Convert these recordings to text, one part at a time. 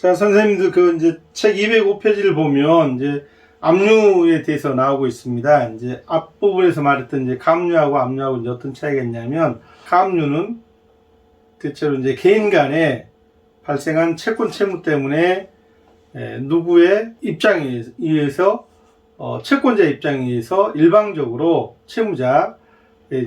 자, 선생님들 그 이제 책 205페이지를 보면 이제 압류에 대해서 나오고 있습니다. 이제 앞부분에서 말했던 이제 감류하고 압류하고 이제 어떤 차이가 있냐면 감류는 대체로 이제 개인 간에 발생한 채권 채무 때문에 에, 누구의 입장에 의해서 어, 채권자 입장에 의해서 일방적으로 채무자의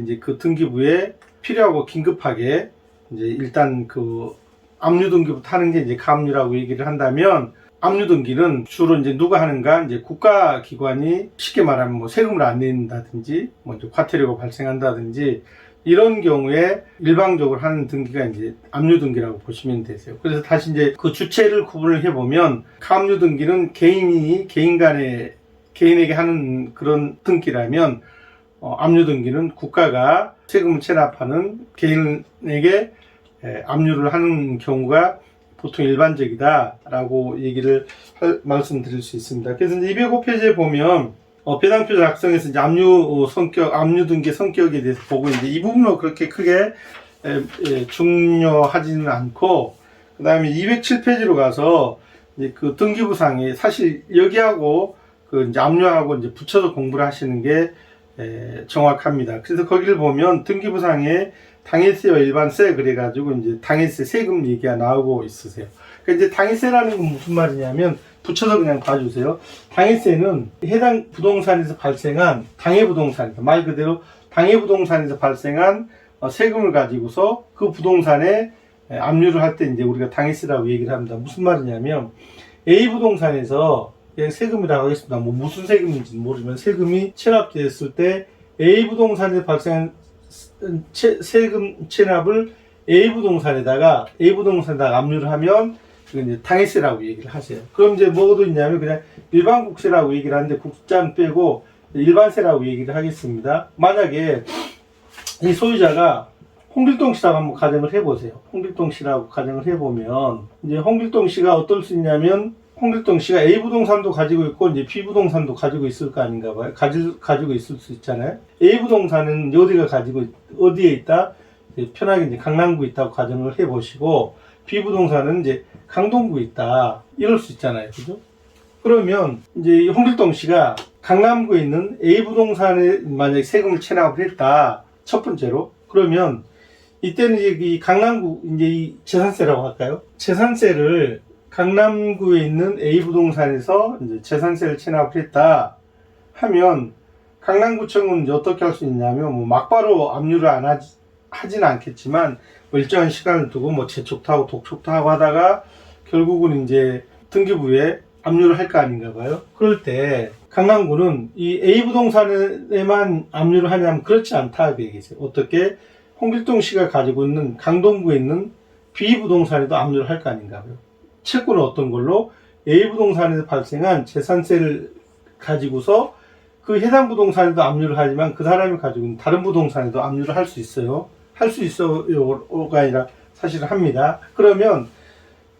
이제 그 등기부에 필요하고 긴급하게 이제 일단 그 압류 등기부터 하는 게 이제 감류라고 얘기를 한다면 압류 등기는 주로 이제 누가 하는가 이제 국가 기관이 쉽게 말하면 뭐 세금을 안 낸다든지 뭐 이제 과태료가 발생한다든지 이런 경우에 일방적으로 하는 등기가 이제 압류 등기라고 보시면 되세요. 그래서 다시 이제 그 주체를 구분을 해보면 감류 등기는 개인이 개인 간에 개인에게 하는 그런 등기라면 어, 압류 등기는 국가가 세금을 체납하는 개인에게 에, 압류를 하는 경우가 보통 일반적이다라고 얘기를 할- 말씀드릴 수 있습니다. 그래서 이제 205페이지에 보면 어, 배당표 작성에서 이제 압류 어, 성격, 압류 등기 성격에 대해서 보고 있는데 이 부분은 그렇게 크게 에, 에, 중요하지는 않고 그 다음에 207페이지로 가서 이제 그 등기부상에 사실 여기하고 그 이제 압류하고 이제 붙여서 공부를 하시는 게 에, 정확합니다. 그래서 거기를 보면 등기부상에 당해세와 일반세 그래가지고 이제 당해세 세금 얘기가 나오고 있으세요. 그러니까 이제 당해세라는 건 무슨 말이냐면 붙여서 그냥 봐주세요. 당해세는 해당 부동산에서 발생한 당해 부동산, 말 그대로 당해 부동산에서 발생한 어, 세금을 가지고서 그 부동산에 에, 압류를 할 때 이제 우리가 당해세라고 얘기를 합니다. 무슨 말이냐면 A 부동산에서 세금이라고 하겠습니다. 뭐 무슨 세금인지 모르지만 세금이 체납됐을 때 A 부동산에서 발생한 채- 세금 체납을 A 부동산에다가 A 부동산에다가 압류를 하면 이제 당해세라고 얘기를 하세요. 그럼 이제 뭐도 있냐면 그냥 일반 국세라고 얘기를 하는데 국장 빼고 일반세라고 얘기를 하겠습니다. 만약에 이 소유자가 홍길동 씨라고 한번 가정을 해보세요. 홍길동 씨라고 가정을 해보면 이제 홍길동 씨가 어떨 수 있냐면 홍길동 씨가 A 부동산도 가지고 있고 이제 B 부동산도 가지고 있을 거 아닌가 봐요. 가지, 가지고 있을 수 있잖아요. A 부동산은 어디가 가지고 있- 어디에 있다? 이제 편하게 이제 강남구에 있다고 가정을 해 보시고 B 부동산은 이제 강동구에 있다. 이럴 수 있잖아요. 그죠? 그러면 이제 이 홍길동 씨가 강남구에 있는 A 부동산에 만약에 세금을 체납을 했다. 첫 번째로. 그러면 이때는 이제 이 강남구 이제 이 재산세라고 할까요? 재산세를 강남구에 있는 A 부동산에서 이제 재산세를 체납을 했다 하면 강남구청은 어떻게 할 수 있냐면 뭐 막바로 압류를 안 하지, 하지는 않겠지만 뭐 일정한 시간을 두고 뭐 재촉도 하고 독촉도 하고 하다가 결국은 이제 등기부에 압류를 할 거 아닌가 봐요. 그럴 때 강남구는 이 A 부동산에만 압류를 하냐면 그렇지 않다 그 얘기죠. 어떻게 홍길동 씨가 가지고 있는 강동구에 있는 B 부동산에도 압류를 할 거 아닌가 봐요. 채권은 어떤 걸로 A 부동산에서 발생한 재산세를 가지고서 그 해당 부동산에도 압류를 하지만 그 사람이 가지고 있는 다른 부동산에도 압류를 할 수 있어요. 할 수 있어요가 아니라 사실은 합니다. 그러면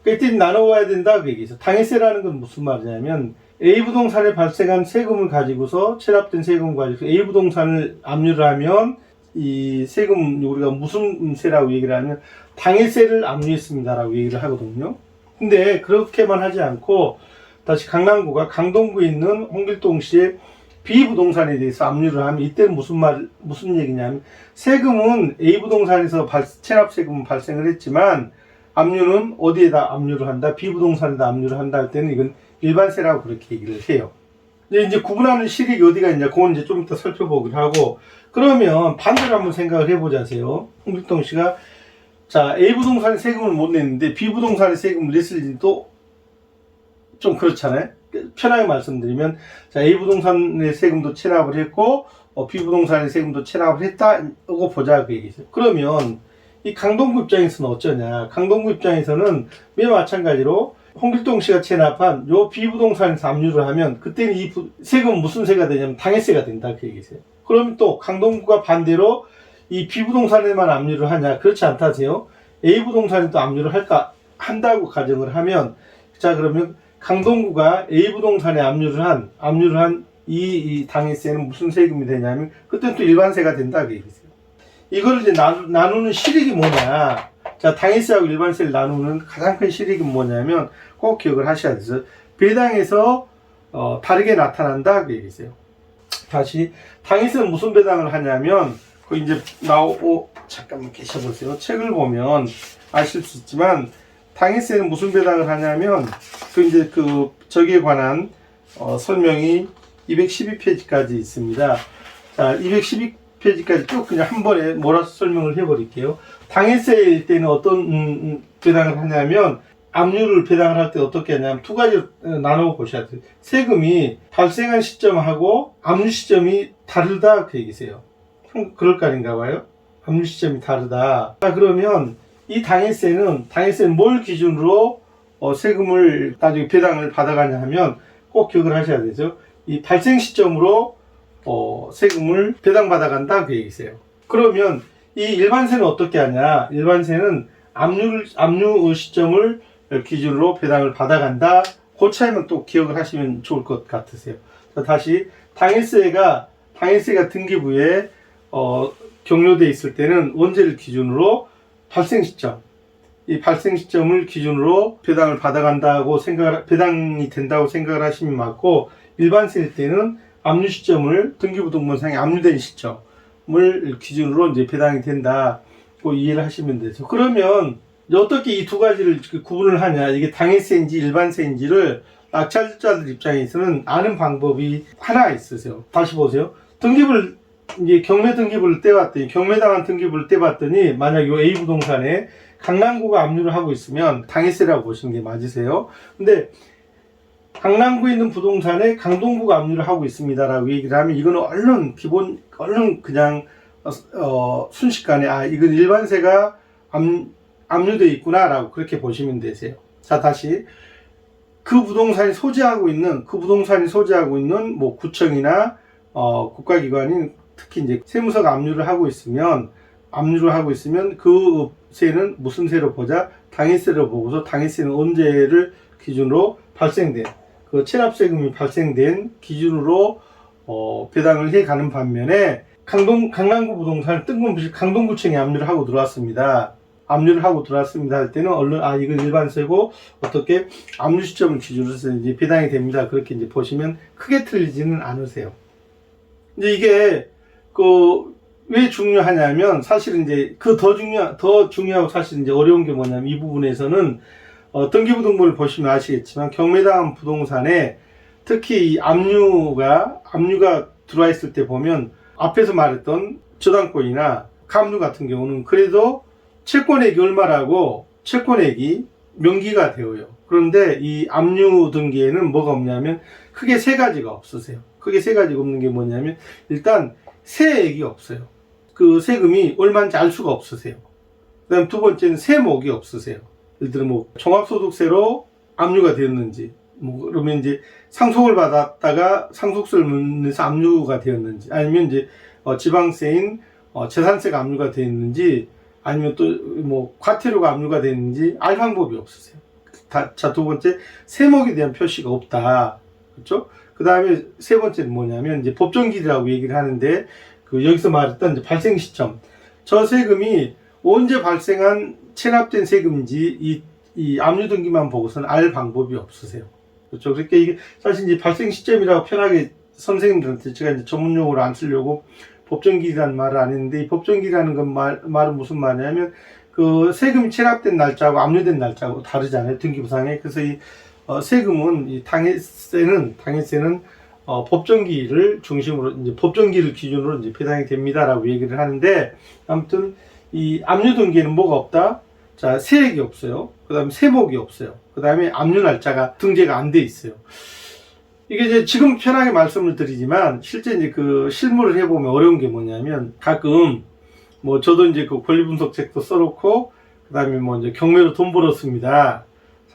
그때 나눠와야 된다 그 얘기죠. 당해세라는 건 무슨 말이냐면 A 부동산에 발생한 세금을 가지고서 체납된 세금을 가지고 A 부동산을 압류를 하면 이 세금 우리가 무슨 세라고 얘기를 하면 당해세를 압류했습니다라고 얘기를 하거든요. 근데 그렇게만 하지 않고 다시 강남구가 강동구에 있는 홍길동 씨의 B 부동산에 대해서 압류를 하면 이때는 무슨 말 무슨 얘기냐면 세금은 A 부동산에서 발, 체납 세금은 발생을 했지만 압류는 어디에다 압류를 한다? B 부동산에다 압류를 한다 할 때는 이건 일반세라고 그렇게 얘기를 해요. 이제 구분하는 실익이 어디가 있냐? 그건 이제 좀 이따 살펴보기로 하고 그러면 반대로 한번 생각을 해보자세요. 홍길동 씨가 자 A 부동산에 세금을 못 냈는데 B 부동산에 세금을 냈을 지도 좀 그렇잖아요. 편하게 말씀드리면 자 A 부동산의 세금도 체납을 했고 어, B 부동산의 세금도 체납을 했다고 보자 그 얘기죠. 그러면 이 강동구 입장에서는 어쩌냐? 강동구 입장에서는 왜 마찬가지로 홍길동 씨가 체납한 요 B 부동산에서 압류를 하면 그때는 이 부- 세금은 무슨 세가 되냐면 당해세가 된다 그 얘기세요. 그럼 또 강동구가 반대로 이 B 부동산에만 압류를 하냐? 그렇지 않다세요. A 부동산에도 압류를 할까 한다고 가정을 하면 자 그러면 강동구가 A 부동산에 압류를 한 압류를 한이 당해세는 무슨 세금이 되냐면 그때 또 일반세가 된다 그 얘기세요. 이걸 이제 나누, 나누는 실익이 뭐냐? 자, 당일세하고 일반세를 나누는 가장 큰 실익은 뭐냐면 꼭 기억을 하셔야 돼요. 배당에서 어, 다르게 나타난다 그 얘기세요. 다시 당일세는 무슨 배당을 하냐면 그 이제 나오고 잠깐만 계셔보세요. 책을 보면 아실 수 있지만 당일세는 무슨 배당을 하냐면 그 이제 그 저기에 관한 어, 설명이 212페이지까지 있습니다. 자, 212페이지까지 쭉 그냥 한 번에 몰아서 설명을 해버릴게요. 당일세일 때는 어떤 음, 음, 배당을 하냐면 압류를 배당을 할 때 어떻게 하냐면 두 가지로 어, 나누어 보셔야 돼요. 세금이 발생한 시점하고 압류 시점이 다르다 그 얘기세요. 음, 그럴 거 아닌가 봐요. 압류 시점이 다르다. 자, 그러면 이 당일세는 당일세는 뭘 기준으로 어, 세금을 나중에 배당을 받아가냐 하면 꼭 기억을 하셔야 되죠. 이 발생 시점으로 어, 세금을 배당받아간다 그 얘기세요. 그러면 이 일반세는 어떻게 하냐? 일반세는 압류 압류 시점을 기준으로 배당을 받아간다. 그 차이만 또 기억을 하시면 좋을 것 같으세요. 자, 다시 당일세가 당일세가 등기부에 어, 경료돼 있을 때는 언제를 기준으로 발생 시점 이 발생 시점을 기준으로 배당을 받아간다고 생각을 배당이 된다고 생각을 하시면 맞고 일반세일 때는 압류 시점을 등기부등본상에 압류된 시점을 기준으로 이제 배당이 된다고 이해를 하시면 되죠. 그러면 어떻게 이 두 가지를 구분을 하냐 이게 당일세인지 일반세인지를 낙찰자들 입장에서는 아는 방법이 하나 있으세요. 다시 보세요. 등기부를 이제 경매 등기부를 떼봤더니 경매당한 등기부를 떼봤더니 만약 요 A 부동산에 강남구가 압류를 하고 있으면 당일세라고 보시는 게 맞으세요. 근데 강남구에 있는 부동산에 강동구가 압류를 하고 있습니다라고 얘기를 하면 이거는 얼른 기본 얼른 그냥 어, 어, 순식간에 아 이건 일반세가 압, 압류돼 있구나라고 그렇게 보시면 되세요. 자 다시 그 부동산이 소지하고 있는 그 부동산이 소지하고 있는 뭐 구청이나 어, 국가기관인 특히 이제 세무서가 압류를 하고 있으면 압류를 하고 있으면 그 세는 무슨 세로 보자 당일세로 보고서 당일세는 언제를 기준으로 발생된 그 체납세금이 발생된 기준으로 어, 배당을 해 가는 반면에 강동 강남구 부동산을 뜬금없이 강동구청에 압류를 하고 들어왔습니다. 압류를 하고 들어왔습니다 할 때는 얼른 아 이건 일반세고 어떻게 압류 시점을 기준으로 해서 이제 배당이 됩니다. 그렇게 이제 보시면 크게 틀리지는 않으세요. 이제 이게 그 왜 중요하냐면 사실은 이제 그 더 중요 더 중요하고 사실 이제 어려운 게 뭐냐면 이 부분에서는 어, 등기부등본을 보시면 아시겠지만 경매당 부동산에 특히 이 압류가 압류가 들어와 있을 때 보면 앞에서 말했던 저당권이나 감류 같은 경우는 그래도 채권액이 얼마라고 채권액이 명기가 되어요. 그런데 이 압류 등기에는 뭐가 없냐면 크게 세 가지가 없으세요. 크게 세 가지가 없는 게 뭐냐면 일단 세액이 없어요. 그 세금이 얼마인지 알 수가 없으세요. 그 다음 두 번째는 세목이 없으세요. 예를 들어 뭐 종합소득세로 압류가 되었는지 뭐 그러면 이제 상속을 받았다가 상속세를 내서 압류가 되었는지 아니면 이제 어 지방세인 어 재산세가 압류가 되었는지 아니면 또 뭐 과태료가 압류가 됐는지 알 방법이 없으세요. 자두 번째 세목에 대한 표시가 없다. 그렇죠? 그 다음에 세 번째는 뭐냐면 이제 법정기일이라고 얘기를 하는데 그 여기서 말했던 발생 시점 저 세금이 언제 발생한 체납된 세금인지 이, 이 압류 등기만 보고서는 알 방법이 없으세요. 그렇죠? 그러니까 이게 사실 이제 발생 시점이라고 편하게 선생님들한테 제가 이제 전문 용어로 안 쓰려고 법정기일이라는 말을 안 했는데 이 법정기일이라는 건 말, 말은 무슨 말이냐면 그 세금이 체납된 날짜하고 압류된 날짜하고 다르잖아요. 등기부상에. 그래서 이 어, 세금은 이 당일세는 당일세는 어, 법정기일을 중심으로 이제 법정기일을 기준으로 이제 배당이 됩니다라고 얘기를 하는데 아무튼 이 압류 등기에는 뭐가 없다? 자 세액이 없어요. 그다음에 세목이 없어요. 그다음에 압류 날짜가 등재가 안 돼 있어요. 이게 이제 지금 편하게 말씀을 드리지만 실제 이제 그 실무를 해보면 어려운 게 뭐냐면 가끔 뭐 저도 이제 그 권리 분석 책도 써놓고 그다음에 뭐 이제 경매로 돈 벌었습니다.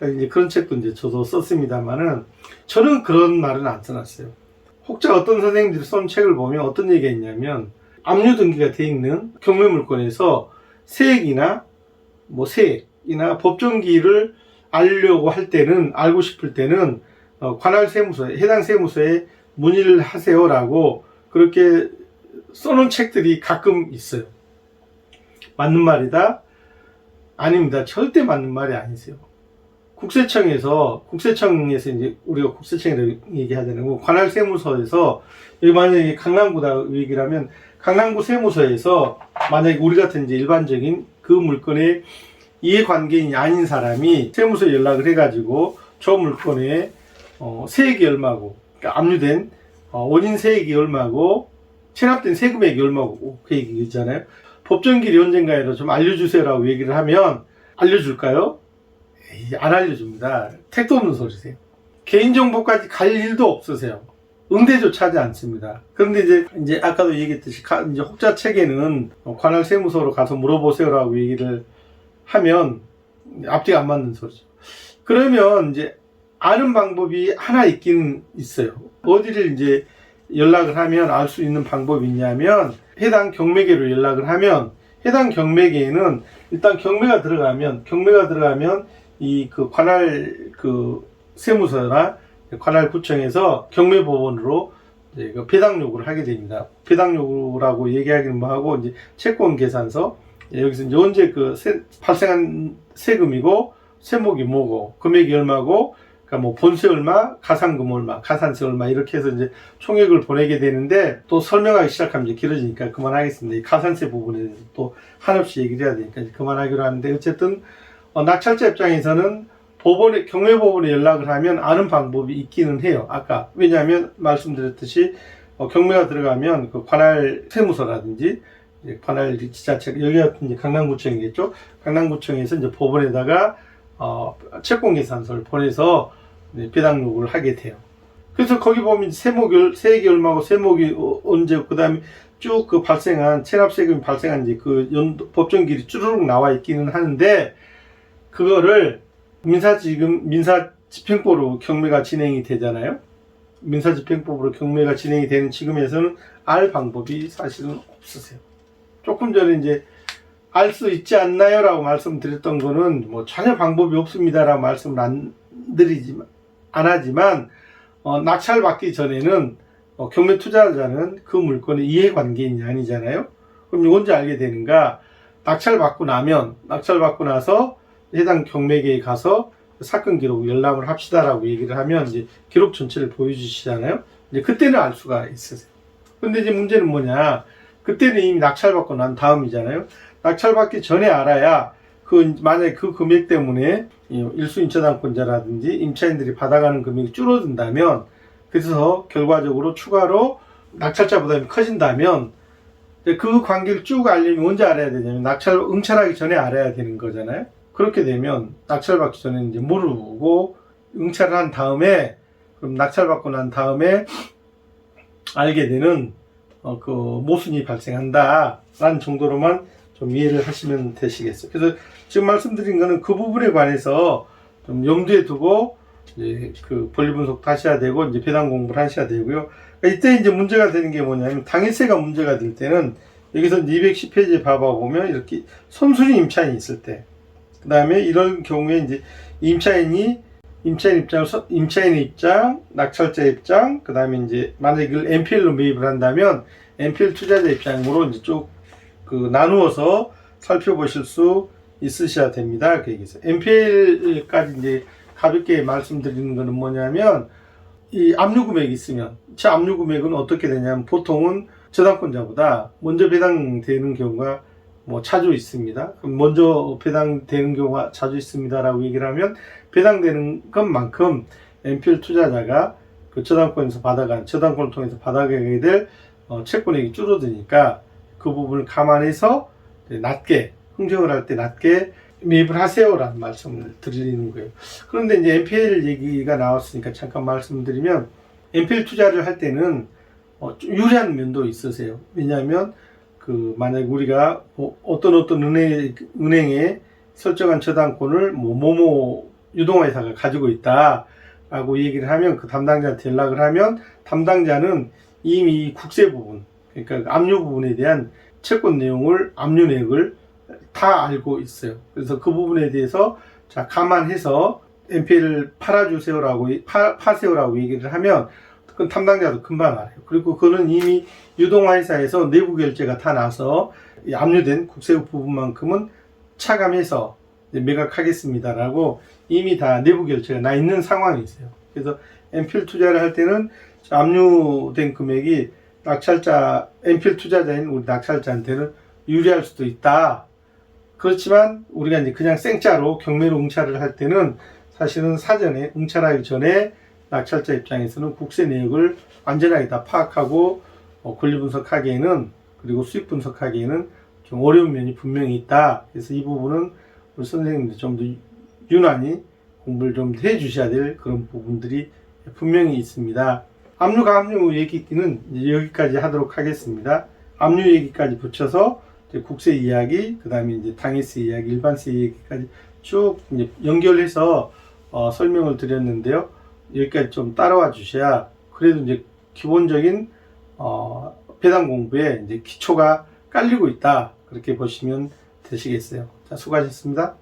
이제 그런 책도 이제 저도 썼습니다만은 저는 그런 말은 안 써놨어요. 혹자 어떤 선생님들이 쓴 책을 보면 어떤 얘기가 있냐면 압류 등기가 돼 있는 경매 물건에서 세액이나 뭐 세액이나 법정기를 알려고 할 때는 알고 싶을 때는 어, 관할 세무서에 해당 세무서에 문의를 하세요라고 그렇게 써놓은 책들이 가끔 있어요. 맞는 말이다. 아닙니다. 절대 맞는 말이 아니세요. 국세청에서 국세청에서 이제 우리가 국세청이라고 얘기하잖아요. 관할 세무서에서 여기 만약에 강남구다 얘기를 하면 강남구 세무서에서 만약에 우리 같은 이제 일반적인 그 물건의 이해관계인이 아닌 사람이 세무서에 연락을 해가지고 저 물건의 어, 세액이 얼마고 그러니까 압류된 어, 원인 세액이 얼마고 체납된 세금액이 얼마고 그 얘기 있잖아요. 법정길이 언젠가에도 좀 알려주세요라고 얘기를 하면 알려줄까요? 에이, 안 알려줍니다. 택도 없는 소리세요. 개인정보까지 갈 일도 없으세요. 응대조차 하지 않습니다. 그런데 이제, 이제 아까도 얘기했듯이, 가- 이제 혹자 책에는 어, 관할 세무서로 가서 물어보세요라고 얘기를 하면 앞뒤가 안 맞는 소리죠. 그러면 이제 아는 방법이 하나 있긴 있어요. 어디를 이제 연락을 하면 알 수 있는 방법이 있냐면 해당 경매계로 연락을 하면 해당 경매계에는 일단 경매가 들어가면 경매가 들어가면 이 그 관할 그 세무서나 관할 구청에서 경매 법원으로 이제 그 배당 요구를 하게 됩니다. 배당 요구라고 얘기하기는 뭐하고 이제 채권 계산서 여기서 이제 언제 그 세- 발생한 세금이고 세목이 뭐고 금액이 얼마고 그러니까 뭐 본세 얼마, 가상금 얼마, 가산세 얼마 이렇게 해서 이제 총액을 보내게 되는데 또 설명하기 시작하면 이제 길어지니까 그만하겠습니다. 이 가산세 부분에 대해서 또 한없이 얘기를 해야 되니까 그만하기로 하는데 어쨌든 어, 낙찰자 입장에서는 법원에 경매법원에 연락을 하면 아는 방법이 있기는 해요. 아까 왜냐하면 말씀드렸듯이 어, 경매가 들어가면 그 관할 세무서라든지 관할 지자체 여기 같은 이제 강남구청이겠죠. 강남구청에서 이제 법원에다가 어, 채권 계산서를 보내서 네, 배당 요구를 하게 돼요. 그래서 거기 보면 세목을 세액이 얼마고 세목이 어, 언제 그다음에 쭉 그 발생한 체납 세금이 발생한 이제 그 연도 법정길이 쭈르륵 나와 있기는 하는데 그거를 민사 지금 민사 집행법으로 경매가 진행이 되잖아요. 민사 집행법으로 경매가 진행이 되는 지금에서는 알 방법이 사실은 없으세요. 조금 전에 이제 알 수 있지 않나요라고 말씀드렸던 거는 뭐 전혀 방법이 없습니다라고 말씀을 안 드리지만 안 하지만 어, 낙찰 받기 전에는 어, 경매 투자자는 그 물건의 이해관계인이 아니잖아요. 그럼 언제 알게 되는가? 낙찰 받고 나면 낙찰 받고 나서 해당 경매계에 가서 사건 기록 열람을 합시다라고 얘기를 하면 이제 기록 전체를 보여주시잖아요. 이제 그때는 알 수가 있으세요. 근데 이제 문제는 뭐냐? 그때는 이미 낙찰 받고 난 다음이잖아요. 낙찰 받기 전에 알아야 그 만약에 그 금액 때문에 이 일수 임차당권자라든지 임차인들이 받아가는 금액이 줄어든다면 그래서 결과적으로 추가로 낙찰자 부담이 커진다면 그 관계를 쭉 알려면 언제 알아야 되냐면 낙찰 응찰하기 전에 알아야 되는 거잖아요. 그렇게 되면 낙찰 받기 전에 이제 모르고 응찰을 한 다음에 그럼 낙찰 받고 난 다음에 알게 되는 어, 그 모순이 발생한다라는 정도로만 좀 이해를 하시면 되시겠어요. 그래서 지금 말씀드린 거는 그 부분에 관해서 좀 염두에 두고 이제 그 권리 분석 하셔야 되고 이제 배당 공부를 하셔야 되고요. 그러니까 이때 이제 문제가 되는 게 뭐냐면 당일세가 문제가 될 때는 여기서 210페이지 봐봐 보면 이렇게 선순위 임차인이 있을 때, 그 다음에 이런 경우에 이제 임차인이 임차인 입장, 임차인의 입장, 낙찰자 입장, 그 다음에 이제 만약에 이걸 NPL로 매입을 한다면 NPL 투자자 입장으로 이제 쭉 그 나누어서 살펴보실 수 있으셔야 됩니다. 그 얘기죠. NPL까지 이제 가볍게 말씀드리는 거는 뭐냐면 이 압류 금액이 있으면 저 압류 금액은 어떻게 되냐면 보통은 저당권자보다 먼저 배당되는 경우가 뭐 자주 있습니다. 그럼 먼저 배당되는 경우가 자주 있습니다라고 얘기를 하면 배당되는 것만큼 NPL 투자자가 그 저당권에서 받아간 저당권을 통해서 받아가게 될 어, 채권액이 줄어드니까 그 부분을 감안해서 낮게 흥정을 할 때 낮게 매입을 하세요라는 말씀을 드리는 거예요. 그런데 이제 NPL 얘기가 나왔으니까 잠깐 말씀드리면 NPL 투자를 할 때는 어, 좀 유리한 면도 있으세요. 왜냐하면 그 만약 우리가 뭐 어떤 어떤 은행 은행에 설정한 저당권을 뭐 모모 유동화회사가 가지고 있다라고 얘기를 하면 그 담당자한테 연락을 하면 담당자는 이미 이 국세 부분 그러니까 그 압류 부분에 대한 채권 내용을 압류 내역을 다 알고 있어요. 그래서 그 부분에 대해서 자 감안해서 NPL을 팔아주세요라고 파, 파세요라고 얘기를 하면 그 담당자도 금방 알아요. 그리고 그거는 이미 유동화 회사에서 내부 결제가 다 나서 이 압류된 국세 부분만큼은 차감해서 매각하겠습니다라고 이미 다 내부 결제가 나 있는 상황이 있어요. 그래서 MPL 투자를 할 때는 저 압류된 금액이 낙찰자, MPL 투자자인 우리 낙찰자한테는 유리할 수도 있다. 그렇지만 우리가 이제 그냥 생짜로 경매로 응찰을 할 때는 사실은 사전에 응찰하기 전에 낙찰자 입장에서는 국세 내역을 완전하게 다 파악하고 어, 권리 분석하기에는 그리고 수익 분석하기에는 좀 어려운 면이 분명히 있다. 그래서 이 부분은 우리 선생님들 좀 더 유난히 공부를 좀 해 주셔야 될 그런 부분들이 분명히 있습니다. 압류가 압류 얘기는 여기까지 하도록 하겠습니다. 압류 얘기까지 붙여서 국세 이야기, 그 다음에 이제 당해세 이야기, 일반세 이야기까지 쭉 연결해서 어, 설명을 드렸는데요. 여기까지 좀 따라와 주셔야 그래도 이제 기본적인 어, 배당 공부에 이제 기초가 깔리고 있다. 그렇게 보시면 되시겠어요. 자, 수고하셨습니다.